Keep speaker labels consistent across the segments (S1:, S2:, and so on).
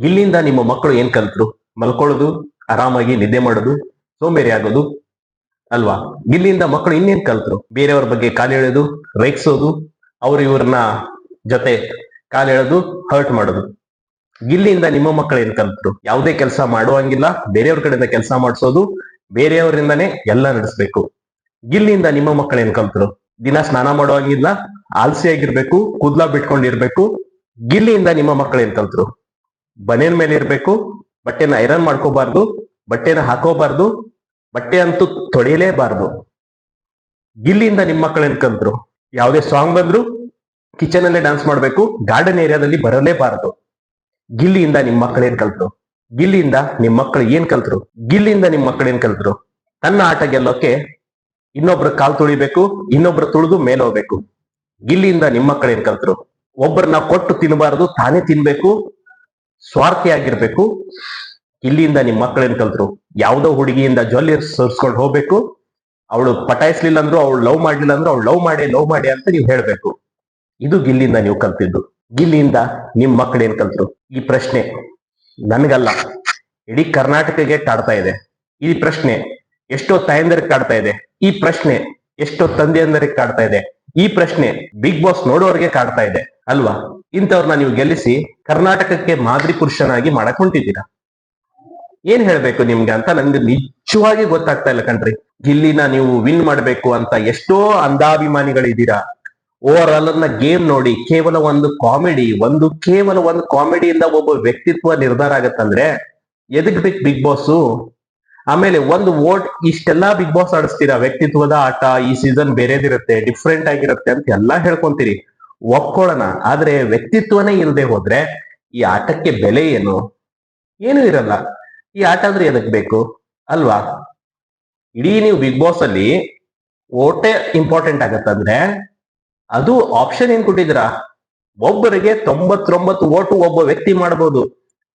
S1: ಗಿಲ್ಲಿಂದ ನಿಮ್ಮ ಮಕ್ಕಳು ಏನ್ ಕಲ್ತರು? ಮಲ್ಕೊಳ್ಳೋದು, ಆರಾಮಾಗಿ ನಿದ್ದೆ ಮಾಡೋದು, ಸೋಂಬೇರಿ ಆಗೋದು ಅಲ್ವಾ? ಇಲ್ಲಿಂದ ಮಕ್ಕಳು ಇನ್ನೇನ್ ಕಲ್ತರು? ಬೇರೆಯವ್ರ ಬಗ್ಗೆ ಕಾಲೆಳೆದು ರೇಗಿಸೋದು, ಅವ್ರ ಇವ್ರನ್ನ ಜೊತೆ ಕಾಲೆಳೆದು ಹರ್ಟ್ ಮಾಡೋದು. ಇಲ್ಲಿಂದ ನಿಮ್ಮ ಮಕ್ಕಳು ಏನ್ ಕಲ್ತರು? ಯಾವುದೇ ಕೆಲಸ ಮಾಡುವಂಗಿಲ್ಲ, ಬೇರೆಯವ್ರ ಕಡೆಯಿಂದ ಕೆಲಸ ಮಾಡಿಸೋದು, ಬೇರೆಯವರಿಂದಾನೇ ಎಲ್ಲ ನಡೆಸ್ಬೇಕು. ಇಲ್ಲಿಂದ ನಿಮ್ಮ ಮಕ್ಕಳು ಏನ್ ಕಲ್ತರು? ದಿನ ಸ್ನಾನ ಮಾಡುವಂಗಿಲ್ಲ, ಆಲ್ಸಿಯಾಗಿರ್ಬೇಕು, ಕೂದ್ಲ ಬಿಟ್ಕೊಂಡಿರ್ಬೇಕು. ಗಿಲ್ಲಿಯಿಂದ ನಿಮ್ಮ ಮಕ್ಕಳು ಏನ್ ಕಲ್ತ್ರು? ಬನೇನ್ ಮೇಲೆ ಇರಬೇಕು, ಬಟ್ಟೆನ ಐರನ್ ಮಾಡ್ಕೋಬಾರ್ದು, ಬಟ್ಟೆನ ಹಾಕೋಬಾರ್ದು, ಬಟ್ಟೆ ಅಂತೂ ತೊಳೆಯಲೇಬಾರ್ದು. ಗಿಲ್ಲಿಯಿಂದ ನಿಮ್ಮ ಮಕ್ಕಳು ಎನ್ಕಂದ್ರು ಯಾವುದೇ ಸಾಂಗ್ ಬಂದ್ರು ಕಿಚನ್ ಅಲ್ಲೇ ಡಾನ್ಸ್ ಮಾಡಬೇಕು ಗಾರ್ಡನ್ ಏರಿಯಾದಲ್ಲಿ ಬರಲೇಬಾರದು. ಗಿಲ್ಲಿಯಿಂದ ನಿಮ್ಮ ಮಕ್ಕಳು ಏನ್ ಕಲ್ತ್ರು ಗಿಲ್ಲಿಯಿಂದ ನಿಮ್ಮ ಮಕ್ಕಳು ಏನ್ ಕಲ್ತ್ರು ಗಿಲ್ಲಿಯಿಂದ ನಿಮ್ ಮಕ್ಕಳು ಏನ್ ಕಲ್ತ್ರು ತನ್ನ ಆಟ ಗೆಲ್ಲೋಕೆ ಇನ್ನೊಬ್ರ ಕಾಲ್ ತುಳಿಬೇಕು, ಇನ್ನೊಬ್ರು ತುಳಿದು ಮೇಲೆ ಹೋಗ್ಬೇಕು. ಗಿಲ್ಲಿಯಿಂದ ನಿಮ್ಮ ಮಕ್ಕಳು ಏನ್ ಕಲ್ತ್ರು ಒಬ್ಬರನ್ನ ಕೊಟ್ಟು ತಿನ್ನಬಾರದು ತಾನೇ ತಿನ್ಬೇಕು ಸ್ವಾರ್ಥಿಯಾಗಿರ್ಬೇಕು. ಇಲ್ಲಿಂದ ನಿಮ್ ಮಕ್ಕಳೇನ್ ಕಲ್ತರು. ಯಾವ್ದೋ ಹುಡುಗಿಯಿಂದ ಜ್ವಲ್ಲಿ ಸರ್ಸ್ಕೊಂಡು ಹೋಗ್ಬೇಕು. ಅವಳು ಪಟಾಯಿಸ್ಲಿಲ್ಲ ಅಂದ್ರು ಅವಳು ಲವ್ ಮಾಡ್ಲಿಲ್ಲ ಅಂದ್ರು ಅವಳು ಲವ್ ಮಾಡಿ ಲವ್ ಮಾಡಿ ಅಂತ ನೀವು ಹೇಳ್ಬೇಕು. ಇದು ಗಿಲ್ಲಿಂದ ನೀವು ಕಲ್ತಿದ್ದು. ಗಿಲ್ಲಿಯಿಂದ ನಿಮ್ ಮಕ್ಕಳು ಏನ್ ಕಲ್ತ್ರು. ಈ ಪ್ರಶ್ನೆ ನನ್ಗಲ್ಲ. ಇಡೀ ಕರ್ನಾಟಕಕ್ಕೆ ಕಾಡ್ತಾ ಇದೆ. ಈ ಪ್ರಶ್ನೆ ಎಷ್ಟೋ ತಾಯಂದರಿಗೆ ಕಾಡ್ತಾ ಇದೆ. ಈ ಪ್ರಶ್ನೆ ಎಷ್ಟೋ ತಂದೆಯಂದರಿಗೆ ಕಾಡ್ತಾ ಇದೆ. ಈ ಪ್ರಶ್ನೆ ಬಿಗ್ ಬಾಸ್ ನೋಡೋರ್ಗೆ ಕಾಡ್ತಾ ಇದೆ. ಅಲ್ವಾ? ಇಂಥವ್ರನ್ನ ನೀವು ಗೆಲ್ಲಿಸಿ ಕರ್ನಾಟಕಕ್ಕೆ ಮಾದರಿ ಪುರುಷನಾಗಿ ಮಾಡಕ್ ಹೊಂಟಿದ್ದೀರಾ ಏನ್ ಹೇಳ್ಬೇಕು ನಿಮ್ಗೆ ಅಂತ ನನ್ಗೆ ನಿಜವಾಗಿ ಗೊತ್ತಾಗ್ತಾ ಇಲ್ಲ ಕಣ್ರಿ. ಗಿಲ್ಲಿನ ನೀವು ವಿನ್ ಮಾಡ್ಬೇಕು ಅಂತ ಎಷ್ಟೋ ಅಂಧಾಭಿಮಾನಿಗಳಿದ್ದೀರಾ. ಓವರ್ ಆಲ್ ಅನ್ನ ಗೇಮ್ ನೋಡಿ, ಕೇವಲ ಒಂದು ಕಾಮಿಡಿ ಒಂದು ಕೇವಲ ಒಂದು ಕಾಮಿಡಿಯಿಂದ ಒಬ್ಬ ವ್ಯಕ್ತಿತ್ವ ನಿರ್ಧಾರ ಆಗತ್ತಂದ್ರೆ ಎದಕ್ ಬೇಕು ಬಿಗ್ ಬಾಸ್ ಆಮೇಲೆ ಒಂದು ವೋಟ್ ಇಷ್ಟೆಲ್ಲಾ ಬಿಗ್ ಬಾಸ್ ಆಡಿಸ್ತೀರಾ? ವ್ಯಕ್ತಿತ್ವದ ಆಟ ಈ ಸೀಸನ್ ಬೇರೆದಿರುತ್ತೆ ಡಿಫ್ರೆಂಟ್ ಆಗಿರುತ್ತೆ ಅಂತ ಎಲ್ಲಾ ಹೇಳ್ಕೊಂತೀರಿ. ಒಪ್ಕೊಳ್ಳೋಣ. ಆದ್ರೆ ವ್ಯಕ್ತಿತ್ವನೇ ಇಲ್ಲದೆ ಹೋದ್ರೆ ಈ ಆಟಕ್ಕೆ ಬೆಲೆ ಏನು? ಏನು ಇರಲ್ಲ. ಈ ಆಟ ಅಂದ್ರೆ ಎದಕ್ ಬೇಕು? ಅಲ್ವಾ? ಇಡೀ ನೀವು ಬಿಗ್ ಬಾಸ್ ಅಲ್ಲಿ ಓಟೆ ಇಂಪಾರ್ಟೆಂಟ್ ಆಗತ್ತಂದ್ರೆ ಅದು ಆಪ್ಷನ್ ಏನ್ ಕೊಟ್ಟಿದ್ದೀರಾ? ಒಬ್ಬರಿಗೆ ತೊಂಬತ್ತೊಂಬತ್ತು ಓಟು ಒಬ್ಬ ವ್ಯಕ್ತಿ ಮಾಡಬಹುದು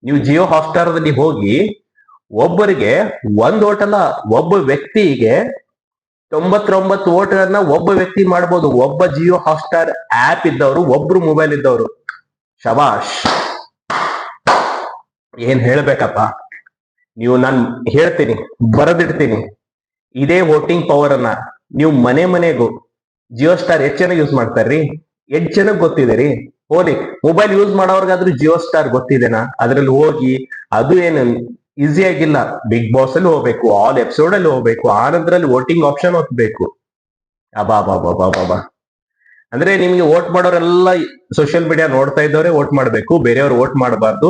S1: ನೀವು ಜಿಯೋ ಹಾಟ್ಸ್ಟಾರ್ ಹೋಗಿ ಒಬ್ಬರಿಗೆ ಒಂದ್ ಓಟಲ್ಲ, ಒಬ್ಬ ವ್ಯಕ್ತಿಗೆ ತೊಂಬತ್ತೊಂಬತ್ತು ಓಟ್ಗಳನ್ನ ಒಬ್ಬ ವ್ಯಕ್ತಿ ಮಾಡ್ಬೋದು. ಒಬ್ಬ ಜಿಯೋ ಹಾಟ್ಸ್ಟಾರ್ ಆಪ್ ಇದ್ದವರು, ಒಬ್ರು ಮೊಬೈಲ್ ಇದ್ದವರು. ಶಬಾಷ್. ಏನ್ ಹೇಳ್ಬೇಕಪ್ಪ? ನೀವು ನಾನ್ ಹೇಳ್ತೀನಿ, ಬರೆದಿಡ್ತೀನಿ. ಇದೇ ವೋಟಿಂಗ್ ಪವರ್ ಅನ್ನ ನೀವು ಮನೆ ಮನೆಗೂ ಜಿಯೋ ಸ್ಟಾರ್ ಎಷ್ಟು ಜನ ಯೂಸ್ ಮಾಡ್ತಾರ್ರಿ? ಎಷ್ಟು ಜನಕ್ ಗೊತ್ತಿದೆ ರೀ? ಹೋಲಿ ಮೊಬೈಲ್ ಯೂಸ್ ಮಾಡೋರ್ಗಾದ್ರೂ ಜಿಯೋ ಸ್ಟಾರ್ ಗೊತ್ತಿದೆನಾ? ಅದ್ರಲ್ಲಿ ಹೋಗಿ ಅದು ಏನು ಈಸಿ ಆಗಿಲ್ಲ. ಬಿಗ್ ಬಾಸ್ ಅಲ್ಲಿ ಹೋಗ್ಬೇಕು ಆಲ್ ಎಪಿಸೋಡ್ ಅಲ್ಲಿ ಹೋಗ್ಬೇಕು, ಆನಂದ್ರಲ್ಲಿ ವೋಟಿಂಗ್ ಆಪ್ಷನ್ ಹೋಗ್ಬೇಕು ಅಬಾ ಬಾ ಬಾ ಬಾ ಅಂದ್ರೆ ನಿಮ್ಗೆ ವೋಟ್ ಮಾಡೋರೆಲ್ಲ ಸೋಷಿಯಲ್ ಮೀಡಿಯಾ ನೋಡ್ತಾ ಇದ್ದವರೇ ವೋಟ್ ಮಾಡ್ಬೇಕು, ಬೇರೆಯವ್ರು ವೋಟ್ ಮಾಡಬಾರ್ದು.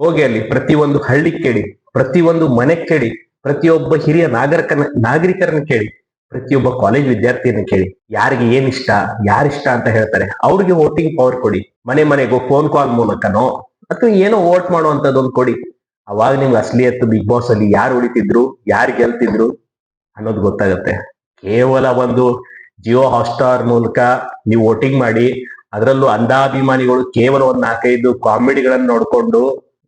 S1: ಹೋಗಿ ಅಲ್ಲಿ, ಪ್ರತಿಯೊಂದು ಹಳ್ಳಿ ಕೇಳಿ, ಪ್ರತಿಯೊಂದು ಮನೆ ಕೇಳಿ, ಪ್ರತಿಯೊಬ್ಬ ಹಿರಿಯ ನಾಗರಿಕನ, ನಾಗರಿಕರನ್ನ ಕೇಳಿ, ಪ್ರತಿಯೊಬ್ಬ ಕಾಲೇಜ್ ವಿದ್ಯಾರ್ಥಿಯನ್ನ ಕೇಳಿ, ಯಾರಿಗೆ ಏನ್ ಇಷ್ಟ ಯಾರಿಷ್ಟ ಅಂತ ಹೇಳ್ತಾರೆ. ಅವ್ರಿಗೆ ವೋಟಿಂಗ್ ಪವರ್ ಕೊಡಿ. ಮನೆ ಮನೆಗೂ ಫೋನ್ ಕಾಲ್ ಮೂಲಕನೋ, ಅಥವಾ ಏನೋ ವೋಟ್ ಮಾಡುವಂತದ್ದೊಂದು ಕೊಡಿ. ಅವಾಗ ನಿಮ್ಗೆ ಅಸಲಿಯತ್ತು ಬಿಗ್ ಬಾಸ್ ಅಲ್ಲಿ ಯಾರು ಉಳಿತಿದ್ರು, ಯಾರು ಗೆಲ್ತಿದ್ರು ಅನ್ನೋದು ಗೊತ್ತಾಗುತ್ತೆ. ಕೇವಲ ಒಂದು ಜಿಯೋ ಹಾಟ್ಸ್ಟಾರ್ ಮೂಲಕ ನೀವು ವೋಟಿಂಗ್ ಮಾಡಿ, ಅದರಲ್ಲೂ ಅಂಧಾಭಿಮಾನಿಗಳು ಕೇವಲ ಒಂದ್ ನಾಲ್ಕೈದು ಕಾಮಿಡಿಗಳನ್ನ ನೋಡ್ಕೊಂಡು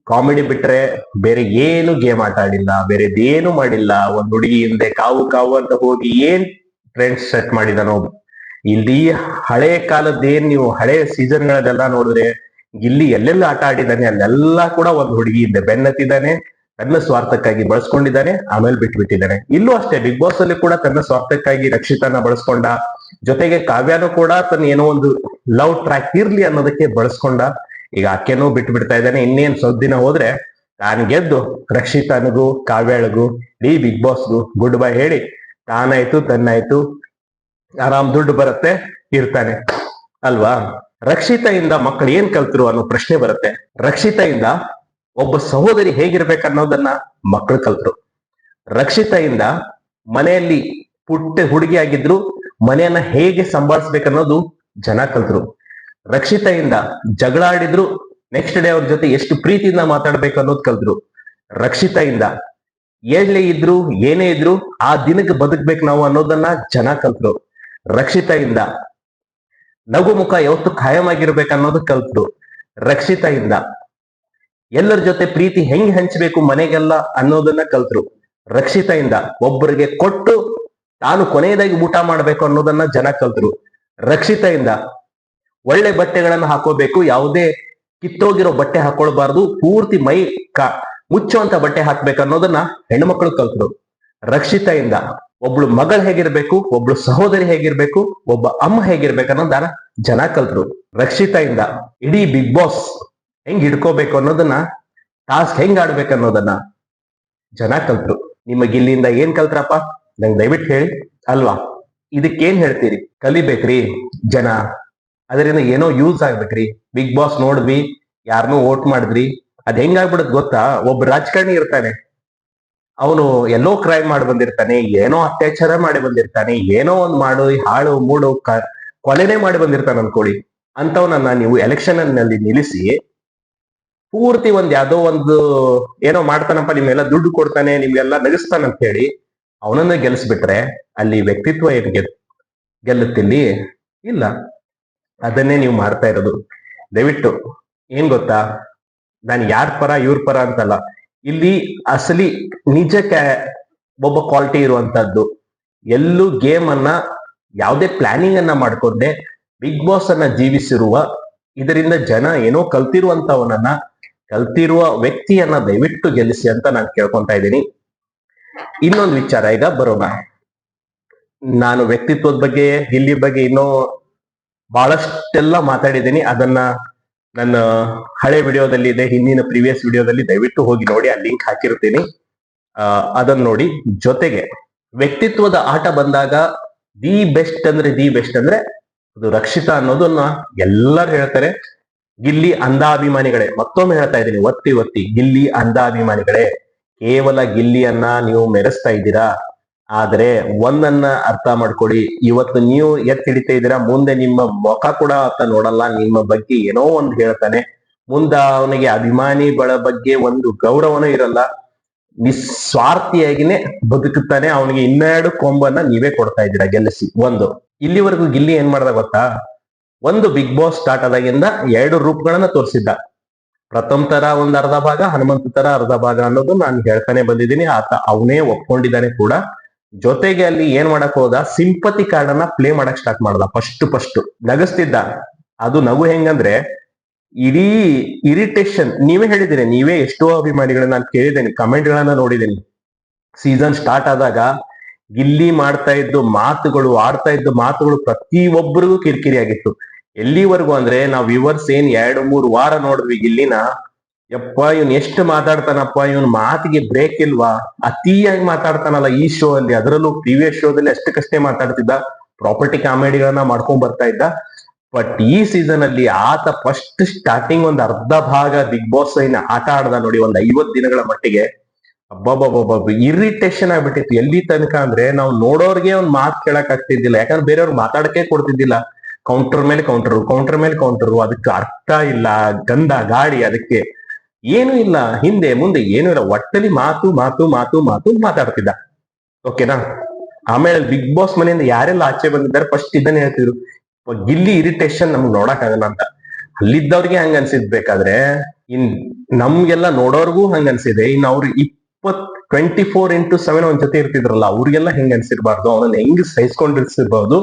S1: ಕಾಮಿಡಿ ಬಿಟ್ರೆ ಬೇರೆ ಏನು ಗೇಮ್ ಆಟ ಆಡಿಲ್ಲ ಬೇರೆದೇನು ಮಾಡಿಲ್ಲ, ಒಂದ್ ಹುಡುಗಿ ಹಿಂದೆ ಕಾವು ಕಾವು ಅಂತ ಹೋಗಿ ಏನ್ ಟ್ರೆಂಡ್ ಸೆಟ್ ಮಾಡಿದಾನೋ. ಇಲ್ಲಿ ಹಳೆ ಕಾಲದ್ದೇನ್ ನೀವು ಹಳೆ ಸೀಸನ್ಗಳದೆಲ್ಲ ನೋಡಿದ್ರೆ ಇಲ್ಲಿ ಎಲ್ಲೆಲ್ಲ ಆಟ ಆಡಿದ್ದಾನೆ ಅಲ್ಲೆಲ್ಲ ಕೂಡ ಒಂದು ಹುಡುಗಿ ಹಿಂದೆ ಬೆನ್ನತ್ತಿದ್ದಾನೆ, ತನ್ನ ಸ್ವಾರ್ಥಕ್ಕಾಗಿ ಬಳಸ್ಕೊಂಡಿದ್ದಾನೆ, ಆಮೇಲೆ ಬಿಟ್ಬಿಟ್ಟಿದ್ದಾನೆ. ಇಲ್ಲೂ ಅಷ್ಟೇ, ಬಿಗ್ ಬಾಸ್ ಅಲ್ಲಿ ಕೂಡ ತನ್ನ ಸ್ವಾರ್ಥಕ್ಕಾಗಿ ರಕ್ಷಿತನ ಬಳಸ್ಕೊಂಡ, ಜೊತೆಗೆ ಕಾವ್ಯನೂ ಕೂಡ ತನ್ನ ಏನೋ ಒಂದು ಲವ್ ಟ್ರ್ಯಾಕ್ ಇರ್ಲಿ ಅನ್ನೋದಕ್ಕೆ ಬಳಸ್ಕೊಂಡ, ಈಗ ಆಕೆನೂ ಬಿಟ್ಟು ಬಿಡ್ತಾ ಇದ್ದಾನೆ. ಇನ್ನೇನ್ ಸ್ವಲ್ಪ ದಿನ ಹೋದ್ರೆ ತಾನು ಗೆದ್ದು ರಕ್ಷಿತನಿಗೂ, ಕಾವ್ಯಾಳಿಗೂ ಡಿ ಬಿಗ್ ಬಾಸ್ಗೂ ಗುಡ್ ಬೈ ಹೇಳಿ, ತಾನಾಯ್ತು, ತನ್ನಾಯ್ತು, ಆರಾಮ್ ದುಡ್ಡು ಬರುತ್ತೆ, ಇರ್ತಾನೆ. ಅಲ್ವಾ? ರಕ್ಷಿತೆಯಿಂದ ಮಕ್ಕಳು ಏನ್ ಕಲ್ತರು ಅನ್ನೋ ಪ್ರಶ್ನೆ ಬರುತ್ತೆ. ರಕ್ಷಿತೆಯಿಂದ ಒಬ್ಬ ಸಹೋದರಿ ಹೇಗಿರ್ಬೇಕನ್ನೋದನ್ನ ಮಕ್ಕಳು ಕಲ್ತರು. ರಕ್ಷಿತೆಯಿಂದ ಮನೆಯಲ್ಲಿ ಪುಟ್ಟ ಹುಡುಗಿ ಆಗಿದ್ರು ಮನೆಯನ್ನ ಹೇಗೆ ಸಂಭಾಳಿಸ್ಬೇಕನ್ನೋದು ಜನ ಕಲ್ತರು. ರಕ್ಷಿತೆಯಿಂದ ಜಗಳ ಆಡಿದ್ರು ನೆಕ್ಸ್ಟ್ ಡೇ ಅವ್ರ ಜೊತೆ ಎಷ್ಟು ಪ್ರೀತಿಯಿಂದ ಮಾತಾಡ್ಬೇಕು ಅನ್ನೋದು ಕಲ್ತರು. ರಕ್ಷಿತೆಯಿಂದ ಎಲ್ಲೇ ಇದ್ರು, ಏನೇ ಇದ್ರು ಆ ದಿನಕ್ಕೆ ಬದುಕ್ಬೇಕು ನಾವು ಅನ್ನೋದನ್ನ ಜನ ಕಲ್ತರು. ರಕ್ಷಿತೆಯಿಂದ ನಗು ಮುಖ ಯಾವತ್ತು ಖಾಯಂ ಆಗಿರ್ಬೇಕನ್ನೋದು ಕಲ್ತ್ರು ರಕ್ಷಿತ ಇಂದ ಎಲ್ಲರ ಜೊತೆ ಪ್ರೀತಿ ಹೆಂಗ್ ಹಂಚಬೇಕು ಮನೆಗೆಲ್ಲ ಅನ್ನೋದನ್ನ ಕಲ್ತರು. ಇಂದ ಒಬ್ಬರಿಗೆ ಕೊಟ್ಟು ತಾನು ಕೊನೆಯದಾಗಿ ಊಟ ಮಾಡ್ಬೇಕು ಅನ್ನೋದನ್ನ ಜನ ಕಲ್ತರು. ಇಂದ ಒಳ್ಳೆ ಬಟ್ಟೆಗಳನ್ನ ಹಾಕೋಬೇಕು. ಯಾವುದೇ ಕಿತ್ತೋಗಿರೋ ಬಟ್ಟೆ ಹಾಕೊಳ್ಬಾರ್ದು. ಪೂರ್ತಿ ಮೈ ಕ ಮುಚ್ಚುವಂತ ಬಟ್ಟೆ ಹಾಕ್ಬೇಕು ಅನ್ನೋದನ್ನ ಹೆಣ್ಮಕ್ಳು ಕಲ್ತರು. ರಕ್ಷಿತೆಯಿಂದ. ಒಬ್ಳು ಮಗಳು ಹೇಗಿರ್ಬೇಕು, ಒಬ್ಳು ಸಹೋದರಿ ಹೇಗಿರ್ಬೇಕು, ಒಬ್ಬ ಅಮ್ಮ ಹೇಗಿರ್ಬೇಕು ಅನ್ನೋದನ್ನ ಜನ ಕಲ್ತರು. ಇಂದ ಇಡೀ ಬಿಗ್ ಬಾಸ್ ಹೆಂಗ್ ಹಿಡ್ಕೋಬೇಕು ಅನ್ನೋದನ್ನ ಟಾಸ್ಕ್ ಹೆಂಗ್ ಆಡ್ಬೇಕು ಅನ್ನೋದನ್ನ ಜನ ಕಲ್ತರು. ನಿಮಗೆ ಇಲ್ಲಿಂದ ಏನ್ ಕಲ್ತ್ರಪ್ಪ? ನಂಗೆ ದಯವಿಟ್ಟು ಹೇಳಿ. ಅಲ್ವಾ? ಇದಕ್ಕೇನ್ ಹೇಳ್ತೀರಿ? ಕಲಿಬೇಕ್ರಿ ಜನ. ಅದರಿಂದ ಏನೋ ಯೂಸ್ ಆಗ್ಬೇಕ್ರಿ. ಬಿಗ್ ಬಾಸ್ ನೋಡಿದ್ವಿ ಯಾರನ್ನೂ ವೋಟ್ ಮಾಡಿದ್ರಿ. ಅದ್ ಹೆಂಗಾಗ್ಬಿಡತ್ ಗೊತ್ತಾ? ಒಬ್ಬ ರಾಜಕಾರಣಿ ಇರ್ತಾನೆ. ಅವನು ಎಲ್ಲೋ ಕ್ರೈಮ್ ಮಾಡಿ ಬಂದಿರ್ತಾನೆ, ಏನೋ ಅತ್ಯಾಚಾರ ಮಾಡಿ ಬಂದಿರ್ತಾನೆ, ಏನೋ ಒಂದು ಮಾಡು, ಹಾಳು, ಮೂಡು ಕೊಲೆನೇ ಮಾಡಿ ಬಂದಿರ್ತಾನೆ ಅನ್ಕೊಳ್ಳಿ. ಅಂತವನನ್ನ ನೀವು ಎಲೆಕ್ಷನ್ನಲ್ಲಿ ನಿಲ್ಲಿಸಿ, ಪೂರ್ತಿ ಒಂದ್ ಯಾವ್ದೋ ಒಂದು ಏನೋ ಮಾಡ್ತಾನಪ್ಪ, ನಿಮ್ಗೆಲ್ಲ ದುಡ್ಡು ಕೊಡ್ತಾನೆ, ನಿಮ್ಗೆಲ್ಲ ನಗಿಸ್ತಾನಂತ ಹೇಳಿ, ಅವನನ್ನ ಗೆಲ್ಸ್ಬಿಟ್ರೆ ಅಲ್ಲಿ ವ್ಯಕ್ತಿತ್ವ ಏನ್ ಗೆಲ್ ಗೆಲ್ಲುತ್ತಿಲ್ಲಿ ಇಲ್ಲ. ಅದನ್ನೇ ನೀವು ಮಾಡ್ತಾ ಇರೋದು. ದಯವಿಟ್ಟು, ಏನ್ ಗೊತ್ತಾ? ನಾನು ಯಾರ ಪರ, ಇವ್ರ ಪರ ಅಂತಲ್ಲ. ಇಲ್ಲಿ ಅಸಲಿ ನಿಜಕ್ಕೆ ಒಬ್ಬ ಕ್ವಾಲಿಟಿ ಇರುವಂತದ್ದು ಎಲ್ಲೂ ಗೇಮ್ ಅನ್ನ, ಯಾವುದೇ ಪ್ಲಾನಿಂಗ್ ಅನ್ನ ಮಾಡ್ಕೊಂಡೆ ಬಿಗ್ ಬಾಸ್ ಅನ್ನ ಜೀವಿಸಿರುವ, ಇದರಿಂದ ಜನ ಏನೋ ಕಲ್ತಿರುವಂತವನನ್ನ, ಕಲ್ತಿರುವ ವ್ಯಕ್ತಿಯನ್ನ ದಯವಿಟ್ಟು ಗೆಲ್ಲಿಸಿ ಅಂತ ನಾನು ಕೇಳ್ಕೊತಾ ಇದ್ದೀನಿ. ಇನ್ನೊಂದು ವಿಚಾರ ಈಗ ಬರೋಣ. ನಾನು ವ್ಯಕ್ತಿತ್ವದ ಬಗ್ಗೆ, ಇಲ್ಲಿ ಬಗ್ಗೆ ಇನ್ನೂ ಬಹಳಷ್ಟೆಲ್ಲ ಮಾತಾಡಿದ್ದೀನಿ. ಅದನ್ನ ನನ್ನ ಹಳೆ ವಿಡಿಯೋದಲ್ಲಿ ಇದೆ, ಹಿಂದಿನ ಪ್ರೀವಿಯಸ್ ವಿಡಿಯೋದಲ್ಲಿ ದಯವಿಟ್ಟು ಹೋಗಿ ನೋಡಿ, ಆ ಲಿಂಕ್ ಹಾಕಿರ್ತೀನಿ ಅದನ್ನ ನೋಡಿ. ಜೊತೆಗೆ ವ್ಯಕ್ತಿತ್ವದ ಆಟ ಬಂದಾಗ ದಿ ಬೆಸ್ಟ್ ಅಂದ್ರೆ ದಿ ಬೆಸ್ಟ್ ಅಂದ್ರೆ ಅದು ರಕ್ಷಿತ ಅನ್ನೋದನ್ನ ಎಲ್ಲರೂ ಹೇಳ್ತಾರೆ. ಗಿಲ್ಲಿ ಅಂಧಾಭಿಮಾನಿಗಳೇ, ಮತ್ತೊಮ್ಮೆ ಹೇಳ್ತಾ ಇದ್ದೀನಿ, ಒತ್ತಿ ಒತ್ತಿ. ಗಿಲ್ಲಿ ಅಂಧಾಭಿಮಾನಿಗಳೇ, ಕೇವಲ ಗಿಲ್ಲಿಯನ್ನ ನೀವು ಮೆರೆಸ್ತಾ ಇದ್ದೀರಾ? ಆದ್ರೆ ಒಂದನ್ನ ಅರ್ಥ ಮಾಡ್ಕೊಡಿ. ಇವತ್ತು ನೀವು ಎತ್ ಹಿಡಿತಾ ಇದ್ದೀರಾ, ಮುಂದೆ ನಿಮ್ಮ ಮುಖ ಕೂಡ ಆತ ನೋಡಲ್ಲ, ನಿಮ್ಮ ಬಗ್ಗೆ ಏನೋ ಒಂದು ಹೇಳ್ತಾನೆ. ಮುಂದ ಅವನಿಗೆ ಅಭಿಮಾನಿಗಳ ಬಗ್ಗೆ ಒಂದು ಗೌರವನೂ ಇರಲ್ಲ. ನಿಸ್ವಾರ್ಥಿಯಾಗಿನೇ ಬದುಕುತ್ತಾನೆ. ಅವನಿಗೆ ಇನ್ನೆರಡು ಕೊಂಬನ್ನ ನೀವೇ ಕೊಡ್ತಾ ಇದ್ದೀರಾ ಗೆಲ್ಲಿಸಿ. ಒಂದು, ಇಲ್ಲಿವರೆಗೂ ಗಿಲ್ಲಿ ಏನ್ ಮಾಡ್ದ ಗೊತ್ತಾ? ಒಂದು ಬಿಗ್ ಬಾಸ್ ಸ್ಟಾರ್ಟ್ ಆದಾಗಿಂದ ಎರಡು ರೂಪಗಳನ್ನ ತೋರಿಸಿದ್ದ. ಪ್ರಥಮ ತರ ಒಂದ್ ಅರ್ಧ ಭಾಗ, ಹನುಮಂತ ತರ ಅರ್ಧ ಭಾಗ ಅನ್ನೋದು ನಾನು ಹೇಳ್ತಾನೆ ಬಂದಿದ್ದೀನಿ. ಆತ ಅವನೇ ಒಪ್ಕೊಂಡಿದ್ದಾನೆ ಕೂಡ. ಜೊತೆಗೆ ಅಲ್ಲಿ ಏನ್ ಮಾಡಕ್ ಹೋದ? ಸಿಂಪತಿ ಕಾರ್ಡ್ ಅನ್ನ ಪ್ಲೇ ಮಾಡಕ್ ಸ್ಟಾರ್ಟ್ ಮಾಡ್ದ. ಫಸ್ಟ್ ಫಸ್ಟ್ ನಗಸ್ತಿದ್ದ. ಅದು ನಗು ಹೆಂಗಂದ್ರೆ, ಇಡೀ ಇರಿಟೇಷನ್ ನೀವೇ ಹೇಳಿದಿರಿ, ನೀವೇ ಎಷ್ಟೋ ಅಭಿಮಾನಿಗಳನ್ನ ನಾನು ಕೇಳಿದ್ದೇನೆ ಕಮೆಂಟ್ ಗಳನ್ನ ನೋಡಿದ್ದೀನಿ. ಸೀಸನ್ ಸ್ಟಾರ್ಟ್ ಆದಾಗ, ಗಿಲ್ಲಿ ಮಾಡ್ತಾ ಇದ್ದು, ಮಾತುಗಳು ಆಡ್ತಾ ಇದ್ದು, ಮಾತುಗಳು ಪ್ರತಿಯೊಬ್ಬರಿಗೂ ಕಿರಿಕಿರಿ ಆಗಿತ್ತು. ಎಲ್ಲಿವರೆಗೂ ಅಂದ್ರೆ, ನಾವ್ ವಿವರ್ಸ್ ಏನ್ ಎರಡು, ಮೂರು ವಾರ ನೋಡಿದ್ವಿ ಗಿಲ್ಲಿನ ಯಪ್ಪ, ಇವನ್ ಎಷ್ಟು ಮಾತಾಡ್ತಾನಪ್ಪ, ಇವನ್ ಮಾತಿಗೆ ಬ್ರೇಕ್ ಇಲ್ವಾ? ಅತಿಯಾಗಿ ಮಾತಾಡ್ತಾನಲ್ಲ ಈ ಶೋ ಅಲ್ಲಿ. ಅದರಲ್ಲೂ ಪ್ರೀವಿಯಸ್ ಶೋದಲ್ಲಿ ಅಷ್ಟಕ್ಕಷ್ಟೇ ಮಾತಾಡ್ತಿದ್ದ. ಪ್ರಾಪರ್ಟಿ ಕಾಮಿಡಿಗಳನ್ನ ಮಾಡ್ಕೊಂಡ್ ಬರ್ತಾ ಇದ್ದ. ಬಟ್ ಈ ಸೀಸನ್ ಅಲ್ಲಿ ಆತ ಫಸ್ಟ್ ಸ್ಟಾರ್ಟಿಂಗ್ ಒಂದ್ ಅರ್ಧ ಭಾಗ ಬಿಗ್ ಬಾಸ್ ಏನ್ ಆಟ ಆಡ್ದ ನೋಡಿ, ಒಂದ್ ಐವತ್ ದಿನಗಳ ಮಟ್ಟಿಗೆ. ಅಬ್ಬಬ್ಬಬ್ಬಬ್ಬ ಇರಿಟೇಷನ್ ಆಗ್ಬಿಟ್ಟಿತ್ತು. ಎಲ್ಲಿ ತನಕ ಅಂದ್ರೆ ನಾವು ನೋಡೋರ್ಗೆ ಒಂದ್ ಮಾತು ಕೇಳಕ್ ಆಗ್ತಿದ್ದಿಲ್ಲ. ಯಾಕಂದ್ರೆ ಬೇರೆಯವ್ರು ಮಾತಾಡಕ್ಕೆ ಕೊಡ್ತಿದ್ದಿಲ್ಲ. ಕೌಂಟರ್ ಮೇಲೆ ಕೌಂಟರ್ ಕೌಂಟರ್ ಮೇಲೆ ಕೌಂಟರ್ ಅದಕ್ಕೆ ಅರ್ಥ ಇಲ್ಲ. ಗಂಧ ಗಾಡಿ ಅದಕ್ಕೆ ಏನು ಇಲ್ಲ. ಹಿಂದೆ, ಮುಂದೆ ಏನೂ ಇಲ್ಲ. ಒಟ್ಟಲ್ಲಿ ಮಾತು ಮಾತು ಮಾತು ಮಾತು ಮಾತಾಡ್ತಿದ್ದ. ಓಕೆನಾ ಆಮೇಲೆ ಬಿಗ್ ಬಾಸ್ ಮನೆಯಿಂದ ಯಾರೆಲ್ಲ ಆಚೆ ಬಂದಿದ್ದಾರೆ ಫಸ್ಟ್ ಇದನ್ನ ಹೇಳ್ತಿದ್ರು. ಗಿಲ್ಲಿ ಇರಿಟೇಷನ್ ನಮ್ಗೆ ನೋಡಕ್ ಆಗಲ್ಲ ಅಂತ. ಅಲ್ಲಿದ್ದವ್ರಿಗೆ ಹಂಗ ಅನ್ಸಿದ್ಬೇಕಾದ್ರೆ ಇನ್ ನಮ್ಗೆಲ್ಲ ನೋಡೋರ್ಗೂ ಹಂಗ ಅನ್ಸಿದೆ. ಇನ್ ಅವ್ರು ಇಪ್ಪತ್ ಟ್ವೆಂಟಿ ಫೋರ್ ಇಂಟು ಸೆವೆನ್ ಒಂದ್ ಜೊತೆ ಇರ್ತಿದ್ರಲ್ಲ, ಅವ್ರಿಗೆಲ್ಲ ಹೆಂಗ ಅನ್ಸಿರ್ಬಾರ್ದು? ಅವನನ್ನ ಹೆಂಗ್ ಸಹಿಸ್ಕೊಂಡಿರ್ಸಿರ್ಬಹುದು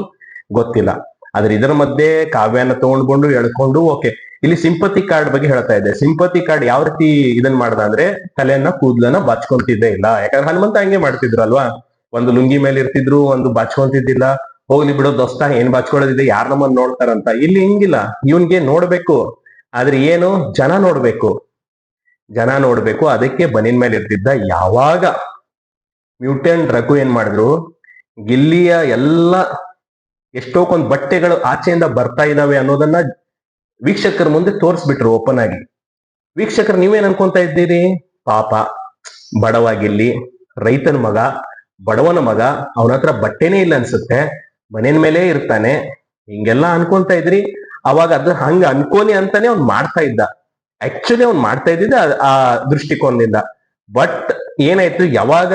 S1: ಗೊತ್ತಿಲ್ಲ. ಆದ್ರೆ ಇದರ ಮಧ್ಯೆ ಕಾವ್ಯನ ತಗೊಂಡ್ಕೊಂಡು ಎಳ್ಕೊಂಡು ಓಕೆ ಇಲ್ಲಿ ಸಿಂಪತಿ ಕಾರ್ಡ್ ಬಗ್ಗೆ ಹೇಳ್ತಾ ಇದೆ ಸಿಂಪತಿ ಕಾರ್ಡ್ ಯಾವ ರೀತಿ ಇದನ್ ಮಾಡ್ದ ಅಂದ್ರೆ ತಲೆಯನ್ನ ಕೂದ್ಲನ್ನ ಬಾಚ್ಕೊಂತಿದ್ದೇ ಇಲ್ಲ. ಯಾಕಂದ್ರೆ ಹನುಮಂತ ಹಂಗೆ ಮಾಡ್ತಿದ್ರಲ್ವಾ ಒಂದು ಲುಂಗಿ ಮೇಲೆ ಇರ್ತಿದ್ರು, ಒಂದು ಬಾಚ್ಕೊಂತಿದ್ದಿಲ್ಲ. ಹೋಗ್ಲಿ ಬಿಡೋ ದೋಸ್ತ, ಏನ್ ಬಾಚ್ಕೊಳ್ಳೋದಿದೆ? ಯಾರ ನಮ್ಮನ್ನ ನೋಡ್ತಾರಂತ? ಇಲ್ಲಿ ಹಿಂಗಿಲ್ಲ. ಇವನ್ಗೆ ನೋಡ್ಬೇಕು. ಆದ್ರೆ ಏನು? ಜನ ನೋಡ್ಬೇಕು. ಜನ ನೋಡ್ಬೇಕು. ಅದಕ್ಕೆ ಬನಿನ್ ಮೇಲೆ ಇರ್ತಿದ್ದ ಯಾವಾಗ? ಮ್ಯೂಟೆಂಟ್ ರಘು ಏನ್ ಮಾಡಿದ್ರು? ಗಿಲ್ಲಿಯ ಎಲ್ಲ ಎಷ್ಟೋಕೊಂದ್ ಬಟ್ಟೆಗಳು ಆಚೆಯಿಂದ ಬರ್ತಾ ಇದಾವೆ ಅನ್ನೋದನ್ನ ವೀಕ್ಷಕರ ಮುಂದೆ ತೋರಿಸ್ಬಿಟ್ರು ಓಪನ್ ಆಗಿ. ವೀಕ್ಷಕರು ನೀವೇನ್ ಅನ್ಕೊಂತ ಇದ್ದೀರಿ? ಪಾಪ, ಬಡವಾಗಿರ್ಲಿ, ರೈತನ ಮಗ, ಬಡವನ ಮಗ, ಅವನ ಹತ್ರ ಬಟ್ಟೆನೇ ಇಲ್ಲ ಅನ್ಸುತ್ತೆ, ಮನೇನ ಮೇಲೆ ಇರ್ತಾನೆ, ಹಿಂಗೆಲ್ಲಾ ಅನ್ಕೊಂತ ಇದ್ರಿ? ಅವಾಗ ಅದು ಹಂಗ ಅನ್ಕೋನಿ ಅಂತಾನೆ ಅವ್ನ್ ಮಾಡ್ತಾ ಇದ್ದ. ಆಕ್ಚುಲಿ ಅವ್ನ್ ಮಾಡ್ತಾ ಇದ್ದಿದ್ದ ಆ- ಆ ದೃಷ್ಟಿಕೋನದಿಂದ. ಬಟ್ ಏನಾಯ್ತು? ಯಾವಾಗ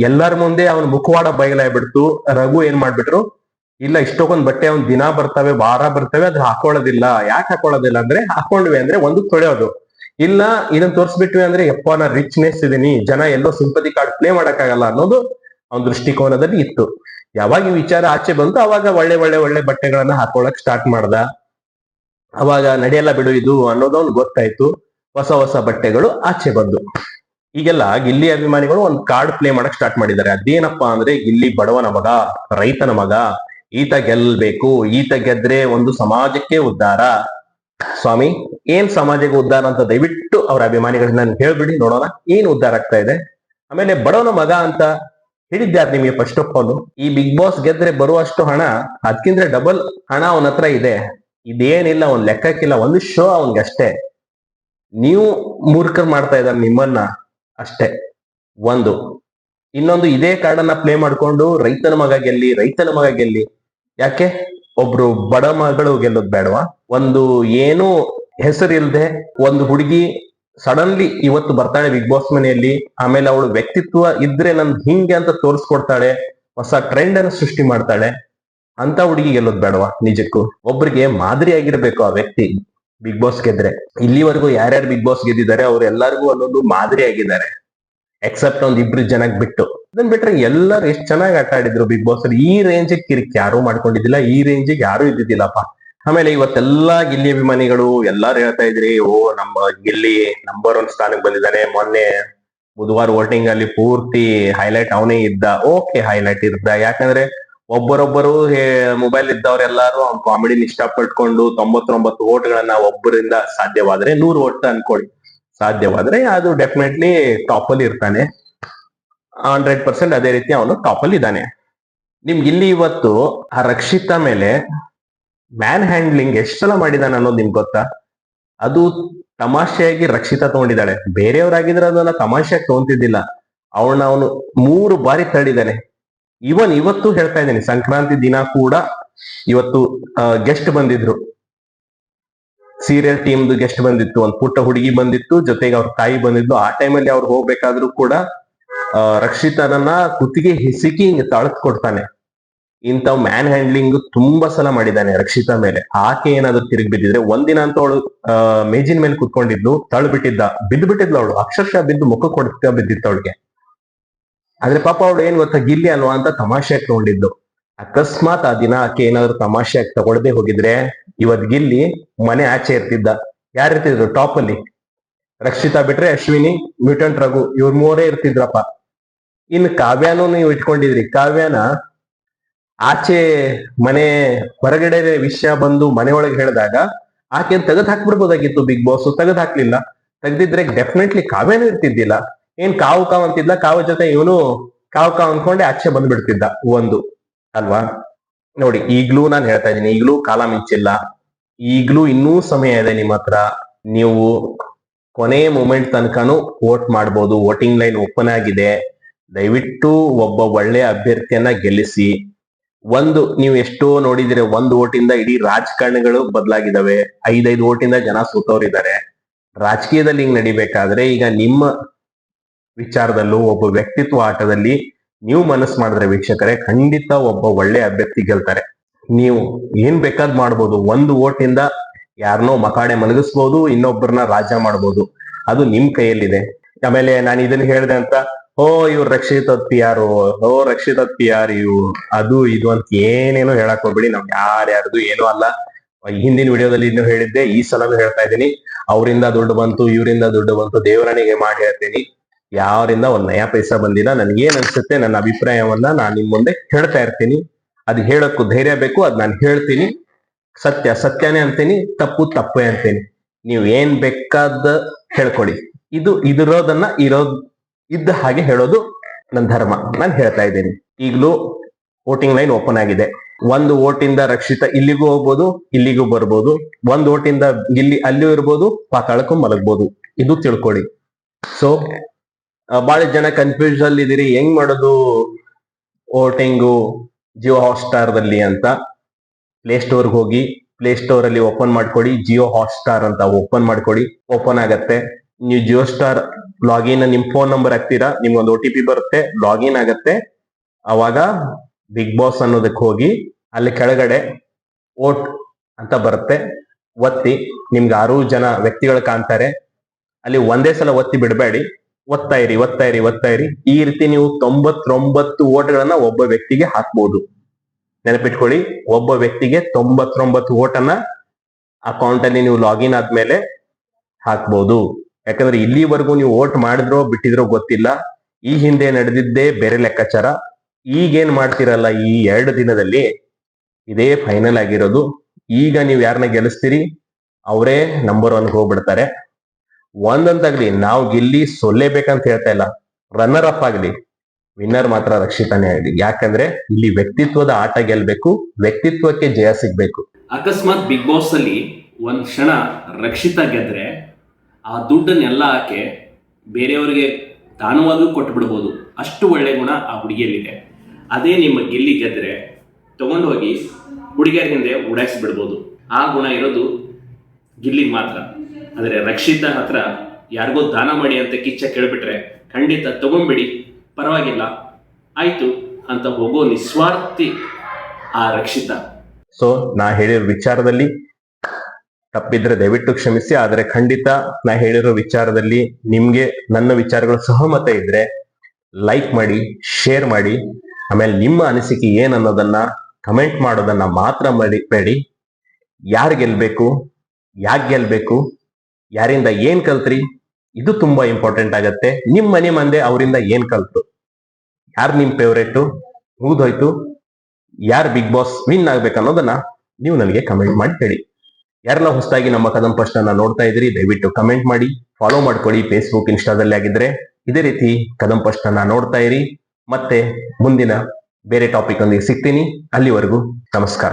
S1: ಎಲ್ಲರ ಮುಂದೆ ಅವನ ಮುಖವಾಡ ಬಯಲಾಗ್ಬಿಡ್ತು, ರಘು ಏನ್ ಮಾಡ್ಬಿಟ್ರು? ಇಲ್ಲ ಇಷ್ಟೊಕೊಂದ್ ಬಟ್ಟೆ ಒಂದ್ ದಿನ ಬರ್ತವೆ, ವಾರ ಬರ್ತವೆ, ಅದ್ ಹಾಕೊಳ್ಳೋದಿಲ್ಲ. ಯಾಕೆ ಹಾಕೊಳ್ಳೋದಿಲ್ಲ ಅಂದ್ರೆ, ಹಾಕೊಂಡ್ವಿ ಅಂದ್ರೆ ಒಂದು ತೊಳೆಯೋದು ಇಲ್ಲ ಇದನ್ನ ತೋರ್ಸ್ಬಿಟ್ವಿ ಅಂದ್ರೆ, ಯಪ್ಪ, ನಾ ರಿಚ್ನೆಸ್ ಇದೀನಿ. ಜನ ಎಲ್ಲೋ ಸಿಂಪತಿ ಕಾರ್ಡ್ ಪ್ಲೇ ಮಾಡಕ್ಕಾಗಲ್ಲ ಅನ್ನೋದು ಅವನ ದೃಷ್ಟಿಕೋನದಲ್ಲಿ ಇತ್ತು. ಯಾವಾಗ ಈ ವಿಚಾರ ಆಚೆ ಬಂತು, ಅವಾಗ ಒಳ್ಳೆ ಒಳ್ಳೆ ಒಳ್ಳೆ ಬಟ್ಟೆಗಳನ್ನ ಹಾಕೊಳಕ್ ಸ್ಟಾರ್ಟ್ ಮಾಡ್ದ. ಅವಾಗ ನಡೆಯಲ್ಲ ಬಿಡು ಇದು ಅನ್ನೋದೊಂದು ಗೊತ್ತಾಯ್ತು. ಹೊಸ ಹೊಸ ಬಟ್ಟೆಗಳು ಆಚೆ ಬಂದು. ಈಗೆಲ್ಲ ಗಿಲ್ಲಿ ಅಭಿಮಾನಿಗಳು ಒಂದ್ ಕಾರ್ಡ್ ಪ್ಲೇ ಮಾಡಕ್ ಸ್ಟಾರ್ಟ್ ಮಾಡಿದ್ದಾರೆ. ಅದೇನಪ್ಪಾ ಅಂದ್ರೆ, ಗಿಲ್ಲಿ ಬಡವನ ಮಗ, ರೈತನ ಮಗ ಈತ ಗೆಲ್ಬೇಕು, ಈತ ಗೆದ್ರೆ ಒಂದು ಸಮಾಜಕ್ಕೆ ಉದ್ಧಾರ. ಸ್ವಾಮಿ, ಏನ್ ಸಮಾಜಕ್ಕೆ ಉದ್ಧಾರ ಅಂತ ದಯವಿಟ್ಟು ಅವರ ಅಭಿಮಾನಿಗಳನ್ನ ಹೇಳ್ಬಿಡಿ, ನೋಡೋಣ ಏನ್ ಉದ್ಧಾರ ಆಗ್ತಾ ಇದೆ. ಆಮೇಲೆ ಬಡವನ ಮಗ ಅಂತ ಹೇಳಿದ್ಯಾರು ನಿಮಗೆ ಫಸ್ಟ್ ಆಫ್ ಆಲ್ ಈ ಬಿಗ್ ಬಾಸ್ ಗೆದ್ರೆ ಬರುವಷ್ಟು ಹಣ ಅದಕ್ಕಿಂತ ಡಬಲ್ ಹಣ ಅವನ ಹತ್ರ ಇದೆ. ಇದೇನಿಲ್ಲ, ಒಂದ್ ಲೆಕ್ಕಕ್ಕಿಲ್ಲ, ಒಂದು ಶೋ ಅವನ್ಗೆ ಅಷ್ಟೇ ನೀವು ಮೂರ್ಖರ್ ಮಾಡ್ತಾ ಇದ್ದಾರೆ ನಿಮ್ಮನ್ನ ಅಷ್ಟೇ. ಒಂದು ಇನ್ನೊಂದು ಇದೇ ಕಾರ್ಡನ್ನ ಪ್ಲೇ ಮಾಡ್ಕೊಂಡು ರೈತನ ಮಗ ಗೆಲ್ಲಿ, ರೈತನ ಮಗ ಗೆಲ್ಲಿ, ಯಾಕೆ? ಒಬ್ರು ಬಡ ಮಗಳು ಗೆಲ್ಲೋದ್ ಬೇಡವಾ? ಒಂದು ಏನು ಹೆಸರಿಲ್ದೆ ಒಂದು ಹುಡುಗಿ ಸಡನ್ಲಿ ಇವತ್ತು ಬರ್ತಾಳೆ ಬಿಗ್ ಬಾಸ್ ಮನೆಯಲ್ಲಿ, ಆಮೇಲೆ ಅವಳು ವ್ಯಕ್ತಿತ್ವ ಇದ್ರೆ ನನ್ ಹಿಂಗೆ ಅಂತ ತೋರಿಸ್ಕೊಡ್ತಾಳೆ, ಹೊಸ ಟ್ರೆಂಡ್ ಅನ್ನು ಸೃಷ್ಟಿ ಮಾಡ್ತಾಳೆ, ಅಂತ ಹುಡುಗಿ ಗೆಲ್ಲೋದ್ ಬೇಡವಾ? ನಿಜಕ್ಕೂ. ಒಬ್ರಿಗೆ ಮಾದರಿ ಆಗಿರ್ಬೇಕು ಆ ವ್ಯಕ್ತಿ ಬಿಗ್ ಬಾಸ್ ಗೆದ್ರೆ. ಇಲ್ಲಿವರೆಗೂ ಯಾರ್ಯಾರು ಬಿಗ್ ಬಾಸ್ ಗೆದ್ದಿದ್ದಾರೆ ಅವ್ರೆಲ್ಲರಿಗೂ ಒಂದೊಂದು ಮಾದರಿ ಆಗಿದ್ದಾರೆ. ಎಕ್ಸೆಪ್ಟ್ ಒಂದ್ ಇಬ್ರು ಜನಕ್ ಬಿಟ್ಟು. ಅದನ್ ಬಿಟ್ರೆ ಎಲ್ಲರೂ ಎಷ್ಟ್ ಚೆನ್ನಾಗಿ ಆಟ ಆಡಿದ್ರು ಬಿಗ್ ಬಾಸ್ ಅಲ್ಲಿ. ಈ ರೇಂಜ್ ಕಿರಿಕ್ ಯಾರು ಮಾಡ್ಕೊಂಡಿದ್ದಿಲ್ಲ. ಈ ರೇಂಜ್ ಯಾರು ಇದ್ದಿದ್ದಿಲ್ಲಪ್ಪ. ಆಮೇಲೆ ಇವತ್ತೆಲ್ಲಾ ಗಿಲ್ಲಿ ಅಭಿಮಾನಿಗಳು ಎಲ್ಲಾರು ಹೇಳ್ತಾ ಇದ್ರಿ, ಓ, ನಮ್ಮ ಗಿಲ್ಲಿ ನಂಬರ್ ಒನ್ ಸ್ಥಾನಕ್ಕೆ ಬಂದಿದ್ದಾನೆ. ಮೊನ್ನೆ ಬುಧವಾರ ವೋಟಿಂಗ್ ಅಲ್ಲಿ ಪೂರ್ತಿ ಹೈಲೈಟ್ ಅವನೇ ಇದ್ದ. ಓಕೆ ಹೈಲೈಟ್ ಇದ್ದ. ಯಾಕಂದ್ರೆ ಒಬ್ಬರೊಬ್ಬರು ಮೊಬೈಲ್ ಇದ್ದವ್ರೆಲ್ಲಾರು ಅವ್ನ ಕಾಮಿಡಿನ ಇಷ್ಟಪಟ್ಕೊಂಡು ತೊಂಬತ್ತೊಂಬತ್ತು ಓಟ್ಗಳನ್ನ ಒಬ್ಬರಿಂದ ಸಾಧ್ಯವಾದ್ರೆ ನೂರು ಓಟ್ ಅನ್ಕೊಳ್ಳಿ ಸಾಧ್ಯವಾದ್ರೆ ಅದು ಡೆಫಿನೆಟ್ಲಿ ಟಾಪ್ ಅಲ್ಲಿ ಇರ್ತಾನೆ. ಹಂಡ್ರೆಡ್ ಪರ್ಸೆಂಟ್ ಅದೇ ರೀತಿ ಅವನು ಟಾಪ್ ಅಲ್ಲಿ ಇದ್ದಾನೆ. ನಿಮ್ಗೆ ಇಲ್ಲಿ ಇವತ್ತು ಆ ರಕ್ಷಿತಾ ಮೇಲೆ ಮ್ಯಾನ್ ಹ್ಯಾಂಡ್ಲಿಂಗ್ ಎಷ್ಟು ಸಲ ಮಾಡಿದಾನೆ ಅನ್ನೋದು ನಿಮ್ಗೆ ಗೊತ್ತಾ? ಅದು ತಮಾಷೆಯಾಗಿ ರಕ್ಷಿತಾ ತಗೊಂಡಿದ್ದಾಳೆ. ಬೇರೆಯವರಾಗಿದ್ರೆ ಅದನ್ನ ತಮಾಷೆಯಾಗಿ ತಗೊಂತಿದ್ದಿಲ್ಲ. ಅವಳನ್ನ ಅವನು ಮೂರು ಬಾರಿ ತಳ್ಳಿದ್ದಾನೆ. ಇವನ್ ಇವತ್ತು ಹೇಳ್ತಾ ಇದ್ದೇನೆ, ಸಂಕ್ರಾಂತಿ ದಿನ ಕೂಡ ಇವತ್ತು ಗೆಸ್ಟ್ ಬಂದಿದ್ರು. ಸೀರಿಯಲ್ ಟೀಮ್ದು ಗೆಸ್ಟ್ ಬಂದಿತ್ತು, ಒಂದ್ ಪುಟ್ಟ ಹುಡುಗಿ ಬಂದಿತ್ತು, ಜೊತೆಗೆ ಅವ್ರ ತಾಯಿ ಬಂದಿದ್ದು ಆ ಟೈಮಲ್ಲಿ ಅವ್ರು ಹೋಗ್ಬೇಕಾದ್ರೂ ಕೂಡ ರಕ್ಷಿತನನ್ನ ಕುತ್ತಿಗೆ ಹಿಸಿಕಿ ಹಿಂಗೆ ತಳಕ್ ಕೊಡ್ತಾನೆ ಇಂಥ ಮ್ಯಾನ್ ಹ್ಯಾಂಡ್ಲಿಂಗ್ ತುಂಬಾ ಸಲ ಮಾಡಿದ್ದಾನೆ ರಕ್ಷಿತಾ ಮೇಲೆ. ಆಕೆ ಏನಾದ್ರು ತಿರುಗಿ ಬಿದ್ದಿದ್ರೆ, ಒಂದಿನ ಅಂತ ಅವಳು ಮೇಜಿನ ಮೇಲೆ ಕುತ್ಕೊಂಡಿದ್ದು ತಳ್ಳು ಬಿಟ್ಟಿದ್ದ ಬಿದ್ದು ಬಿಟ್ಟಿದ್ಲು ಅವಳು. ಅಕ್ಷರಶಃ ಬಿದ್ದು ಮುಖ ಕೊಡ್ತಾ ಬಿದ್ದಿತ್ತು ಅವಳಿಗೆ. ಆದ್ರೆ ಪಾಪ ಅವಳು ಏನ್ ಗೊತ್ತಾ, ಗಿಲ್ಲಿ ಅಲ್ವಾ ಅಂತ ತಮಾಷೆ ತಗೊಂಡಿದ್ದು ಅಕಸ್ಮಾತ್ ಆ ದಿನ ಆಕೆ ಏನಾದ್ರು ತಮಾಷೆ ತಗೊಳ್ದೆ ಹೋಗಿದ್ರೆ ಇವತ್ ಗಿಲ್ಲಿ ಮನೆ ಆಚೆ ಇರ್ತಿದ್ದ. ಯಾರು ಇರ್ತಿದ್ರು? ಟಾಪ್ ಅಲ್ಲಿ. ರಕ್ಷಿತಾ ಬಿಟ್ರೆ ಅಶ್ವಿನಿ ಮ್ಯೂಟೆಂಟ್ ರಘು, ಇವ್ರ ಮೂರೇ ಇರ್ತಿದ್ರಪ್ಪ. ಇನ್ ಕಾವ್ಯಾನು ನೀವು ಇಟ್ಕೊಂಡಿದ್ರಿ. ಕಾವ್ಯಾನ ಆಚೆ ಮನೆ ಹೊರಗಡೆ ವಿಷಯ ಬಂದು ಮನೆ ಒಳಗೆ ಹೇಳಿದಾಗ ಆಕೆ ತೆಗೆದು ಹಾಕ್ಬಿಡ್ಬೋದಾಗಿತ್ತು ಬಿಗ್ ಬಾಸ್ ತೆಗೆದು ಹಾಕ್ಲಿಲ್ಲ. ತೆಗ್ದಿದ್ರೆ ಡೆಫಿನೆಟ್ಲಿ ಕಾವ್ಯಾನು ಇರ್ತಿದ್ದಿಲ್ಲ. ಏನ್ ಕಾವು ಕಾವ್ ಅಂತಿದ್ಲ? ಕಾವು ಜೊತೆ ಇವನು ಕಾವು ಕಾವ್ ಅನ್ಕೊಂಡೆ ಆಚೆ ಬಂದ್ಬಿಡ್ತಿದ್ದ ಒಂದು. ಅಲ್ವಾ? ನೋಡಿ, ಈಗ್ಲೂ ನಾನು ಹೇಳ್ತಾ ಇದ್ದೀನಿ, ಈಗಲೂ ಕಾಲ ಮಿಂಚಿಲ್ಲ. ಈಗಲೂ ಇನ್ನೂ ಸಮಯ ಇದೆ ನಿಮ್ಮ ಹತ್ರ. ನೀವು ಕೊನೆ ಮೂಮೆಂಟ್ ತನಕನು ವೋಟ್ ಮಾಡ್ಬೋದು. ವೋಟಿಂಗ್ ಲೈನ್ ಓಪನ್ ಆಗಿದೆ. ದಯವಿಟ್ಟು ಒಬ್ಬ ಒಳ್ಳೆ ಅಭ್ಯರ್ಥಿಯನ್ನ ಗೆಲ್ಲಿಸಿ. ಒಂದು, ನೀವು ಎಷ್ಟೋ ನೋಡಿದ್ರೆ, ಒಂದು ಓಟಿಂದ ಇಡೀ ರಾಜಕಾರಣಿಗಳು ಬದಲಾಗಿದ್ದಾವೆ. ಐದೈದು ಓಟಿಂದ ಜನ ಸೋತವ್ರಿದ್ದಾರೆ ರಾಜಕೀಯದಲ್ಲಿ ಹಿಂಗ್ ನಡಿಬೇಕಾದ್ರೆ ಈಗ ನಿಮ್ಮ ವಿಚಾರದಲ್ಲೂ, ಒಬ್ಬ ವ್ಯಕ್ತಿತ್ವ ಆಟದಲ್ಲಿ ನೀವು ಮನಸ್ಸು ಮಾಡಿದ್ರೆ ವೀಕ್ಷಕರೇ, ಖಂಡಿತ ಒಬ್ಬ ಒಳ್ಳೆ ಅಭ್ಯರ್ಥಿ ಗೆಲ್ತಾರೆ. ನೀವು ಏನ್ ಬೇಕಾದ್ ಮಾಡ್ಬೋದು. ಒಂದು ಓಟಿಂದ ಯಾರನ್ನೋ ಮಕಾಡೆ ಮಲಗಿಸ್ಬೋದು ಇನ್ನೊಬ್ಬರನ್ನ ರಾಜ ಮಾಡ್ಬೋದು. ಅದು ನಿಮ್ ಕೈಯಲ್ಲಿದೆ. ಆಮೇಲೆ ನಾನು ಇದನ್ನ ಹೇಳಿದೆ ಅಂತ, ಓ, ಇವ್ರು P R O, Rakshita P R ಇವ್ ಅದು ಇದು ಅಂತ ಏನೇನೋ ಹೇಳಕ್ ಹೋಗ್ಬೇಡಿ. ನಾವ್ ಯಾರ್ಯಾರ್ದು ಏನೂ ಅಲ್ಲ. ಹಿಂದಿನ ವಿಡಿಯೋದಲ್ಲಿ ಇನ್ನು ಹೇಳಿದ್ದೆ, ಈ ಸಲನೂ ಹೇಳ್ತಾ ಇದ್ದೀನಿ. ಅವರಿಂದ ದುಡ್ಡು ಬಂತು, ಇವರಿಂದ ದುಡ್ಡು ಬಂತು, ದೇವರನಿಗೆ ಮಾಡಿ ಹೇಳ್ತೀನಿ. ಯಾರಿಂದ ಒಂದ್ ನಯಾ ಪೈಸ ಬಂದಿಲ್ಲ ನನ್ಗೆ ಏನ್ ಅನ್ಸುತ್ತೆ, ನನ್ನ ಅಭಿಪ್ರಾಯವನ್ನ ನಾನು ನಿಮ್ ಮುಂದೆ ಹೇಳ್ತಾ ಇರ್ತೀನಿ. ಅದು ಹೇಳಕ್ಕೂ ಧೈರ್ಯ ಬೇಕು, ಅದ್ ನಾನು ಹೇಳ್ತೀನಿ. ಸತ್ಯ ಸತ್ಯನೇ ಅಂತೀನಿ, ತಪ್ಪು ತಪ್ಪೇ ಅಂತೀನಿ. ನೀವು ಏನ್ ಬೇಕಾದ ಹೇಳ್ಕೊಡಿ. ಇದು ಇದಿರೋದನ್ನ ಇರೋದ್, ಇದ್ದ ಹಾಗೆ ಹೇಳೋದು ನನ್ನ ಧರ್ಮ. ನಾನು ಹೇಳ್ತಾ ಇದ್ದೀನಿ. ಈಗಲೂ ವೋಟಿಂಗ್ ಲೈನ್ ಓಪನ್ ಆಗಿದೆ. ಒಂದು ಓಟಿಂದ ರಕ್ಷಿತ ಇಲ್ಲಿಗೂ ಹೋಗ್ಬೋದು, ಇಲ್ಲಿಗೂ ಬರ್ಬೋದು. ಒಂದ್ ಓಟಿಂದ ಇಲ್ಲಿ, ಅಲ್ಲಿಯೂ ಇರ್ಬೋದು, ಪಾತಾಳಕ್ಕೂ ಮಲಗ್ಬೋದು. ಇದು ತಿಳ್ಕೊಳ್ಳಿ ಸೊ ಬಹಳ ಜನ ಕನ್ಫ್ಯೂಸ್ ಅಲ್ಲಿ ಇದೀರಿ. ಹೆಂಗ್ ಮಾಡೋದು ವೋಟಿಂಗು ಜಿಯೋ ಹಾಟ್ಸ್ಟಾರ್ ದಲ್ಲಿ ಅಂತ ಪ್ಲೇ ಸ್ಟೋರ್ಗೆ ಹೋಗಿ ಪ್ಲೇ ಸ್ಟೋರ್ ಅಲ್ಲಿ ಓಪನ್ ಮಾಡ್ಕೊಡಿ, ಜಿಯೋ ಹಾಟ್ಸ್ಟಾರ್ ಅಂತ ಓಪನ್ ಮಾಡ್ಕೊಡಿ, ಓಪನ್ ಆಗತ್ತೆ. ನೀವು ಜಿಯೋ ಸ್ಟಾರ್ ಲಾಗಿನ್ ನಿಮ್ ಫೋನ್ ನಂಬರ್ ಹಾಕ್ತೀರಾ, ನಿಮ್ಗೊಂದು ಒ ಟಿ ಪಿ ಬರುತ್ತೆ, ಲಾಗಿನ್ ಆಗತ್ತೆ. ಅವಾಗ ಬಿಗ್ ಬಾಸ್ ಅನ್ನೋದಕ್ಕೆ ಹೋಗಿ, ಅಲ್ಲಿ ಕೆಳಗಡೆ ಓಟ್ ಅಂತ ಬರುತ್ತೆ. ಒತ್ತಿ, ನಿಮ್ಗೆ ಆರು ಜನ ವ್ಯಕ್ತಿಗಳು ಕಾಣ್ತಾರೆ. ಅಲ್ಲಿ ಒಂದೇ ಸಲ ಒತ್ತಿ ಬಿಡಬೇಡಿ. ಒತ್ತಾ ಇರಿ ಒತ್ತಾ ಇರಿ ಒತ್ತಾ ಇರಿ ಈ ರೀತಿ ನೀವು ತೊಂಬತ್ತೊಂಬತ್ತು ಓಟ್ಗಳನ್ನ ಒಬ್ಬ ವ್ಯಕ್ತಿಗೆ ಹಾಕ್ಬಹುದು ನೆನಪಿಟ್ಕೊಳ್ಳಿ, ಒಬ್ಬ ವ್ಯಕ್ತಿಗೆ ತೊಂಬತ್ತೊಂಬತ್ತು ಓಟನ್ನ ಅಕೌಂಟ್ ಅಲ್ಲಿ ನೀವು ಲಾಗಿನ್ ಆದ್ಮೇಲೆ ಹಾಕ್ಬಹುದು ಯಾಕಂದ್ರೆ ಇಲ್ಲಿವರೆಗೂ ನೀವು ವೋಟ್ ಮಾಡಿದ್ರೋ, ಬಿಟ್ಟಿದ್ರೋ ಗೊತ್ತಿಲ್ಲ. ಈ ಹಿಂದೆ ನಡೆದಿದ್ದೇ ಬೇರೆ ಲೆಕ್ಕಾಚಾರ. ಈಗೇನ್ ಮಾಡ್ತಿರಲ್ಲ ಈ ಎರಡು ದಿನದಲ್ಲಿ? ಇದೇ ಫೈನಲ್ ಆಗಿರೋದು. ಈಗ ನೀವು ಯಾರನ್ನ ಗೆಲ್ಲಿಸ್ತೀರಿ? ಅವರೇ ನಂಬರ್ ಒನ್ ಹೋಗ್ಬಿಡ್ತಾರೆ. ಒಂದಂತಾಗ್ಲಿ ನಾವು ಗಿಲ್ಲಿ ಸೊಲ್ಲೇಬೇಕಂತ ಹೇಳ್ತಾ ಇಲ್ಲ. ರನ್ನರ್ ಅಪ್ ಆಗ್ಲಿ ವಿನ್ನರ್ ಮಾತ್ರ ರಕ್ಷಿತಾನೇ ಆಗಲಿ. ಯಾಕಂದ್ರೆ, ಇಲ್ಲಿ ವ್ಯಕ್ತಿತ್ವದ ಆಟ ಗೆಲ್ಬೇಕು, ವ್ಯಕ್ತಿತ್ವಕ್ಕೆ ಜಯ ಸಿಗ್ಬೇಕು.
S2: ಅಕಸ್ಮಾತ್ ಬಿಗ್ ಬಾಸ್ ಅಲ್ಲಿ ಒಂದ್ ಕ್ಷಣ ರಕ್ಷಿತ ಗೆದ್ರೆ, ಆ ದುಡ್ಡನ್ನೆಲ್ಲ ಆಕೆ ಬೇರೆಯವರಿಗೆ ಕೊಟ್ಟು ಬಿಡ್ಬೋದು ಅಷ್ಟು ಒಳ್ಳೆ ಗುಣ ಆ ಹುಡುಗಿಯಲ್ಲಿದೆ. ಅದೇ ನಿಮ್ಮ ಗಿಲ್ಲಿ ಗೆದ್ರೆ, ತಗೊಂಡು ಹೋಗಿ ಹುಡುಗಿಯರ ಹಿಂದೆ ಉಡಾಯಿಸಿ ಬಿಡ್ಬೋದು ಆ ಗುಣ ಇರೋದು ಗಿಲ್ಲಿಗೆ ಮಾತ್ರ. ಆದರೆ ರಕ್ಷಿತ ಹತ್ರ ಯಾರಿಗೋ ದಾನ ಮಾಡಿ ಅಂತ ಕಿಚ್ಚ ಕೇಳಿಬಿಟ್ರೆ ಖಂಡಿತ ತಗೊಂಬಿಡಿ, ಪರವಾಗಿಲ್ಲ, ಆಯ್ತು ಅಂತ ಹೋಗೋ ನಿಸ್ವಾರ್ಥಿ ಆ ರಕ್ಷಿತ.
S1: ಸೊ ನಾ ಹೇಳಿರೋ ವಿಚಾರದಲ್ಲಿ ತಪ್ಪಿದ್ರೆ ದಯವಿಟ್ಟು ಕ್ಷಮಿಸಿ, ಆದರೆ ಖಂಡಿತ ನಾ ಹೇಳಿರೋ ವಿಚಾರದಲ್ಲಿ ನಿಮ್ಗೆ ನನ್ನ ವಿಚಾರಗಳು ಸಹಮತ ಇದ್ರೆ ಲೈಕ್ ಮಾಡಿ ಶೇರ್ ಮಾಡಿ, ಆಮೇಲೆ ನಿಮ್ಮ ಅನಿಸಿಕೆ ಏನನ್ನೋದನ್ನ ಕಮೆಂಟ್ ಮಾಡೋದನ್ನ ಮಾತ್ರ ಮಾಡಿ, ಬೇಡಿ. ಯಾರು ಗೆಲ್ಬೇಕು ಯಾಕೆ ಗೆಲ್ಬೇಕು ಯಾರಿಂದ ಏನ್ ಕಲ್ತ್ರಿ? ಇದು ತುಂಬಾ ಇಂಪಾರ್ಟೆಂಟ್ ಆಗತ್ತೆ. ನಿಮ್ ಮನೆ ಮಂದೆ ಅವರಿಂದ ಏನ್ ಕಲ್ತ್ರು? ಯಾರು ನಿಮ್ ಫೇವ್ರೇಟು ಮುಗಿದೋಯ್ತು. ಯಾರು ಬಿಗ್ ಬಾಸ್ ವಿನ್ ಆಗ್ಬೇಕು ಅನ್ನೋದನ್ನ ನೀವು ನನಗೆ ಕಮೆಂಟ್ ಮಾಡಿ ಹೇಳಿ. ಯಾರೆಲ್ಲ ಹೊಸದಾಗಿ ನಮ್ಮ ಕದಂ ಪಸ್ಟ್ ನೋಡ್ತಾ ಇದ್ರಿ, ದಯವಿಟ್ಟು ಕಮೆಂಟ್ ಮಾಡಿ. ಫಾಲೋ ಮಾಡ್ಕೊಳ್ಳಿ ಫೇಸ್ಬುಕ್ ಇನ್ಸ್ಟಾದಲ್ಲಿ ಆಗಿದ್ರೆ. ಇದೇ ರೀತಿ ಕದಂ ಪಸ್ಟ್ ಅನ್ನ ನೋಡ್ತಾ ಇರಿ. ಮತ್ತೆ ಮುಂದಿನ ಬೇರೆ ಟಾಪಿಕ್ ಒಂದಿಗೆ ಸಿಗ್ತೀನಿ. ಅಲ್ಲಿವರೆಗೂ ನಮಸ್ಕಾರ.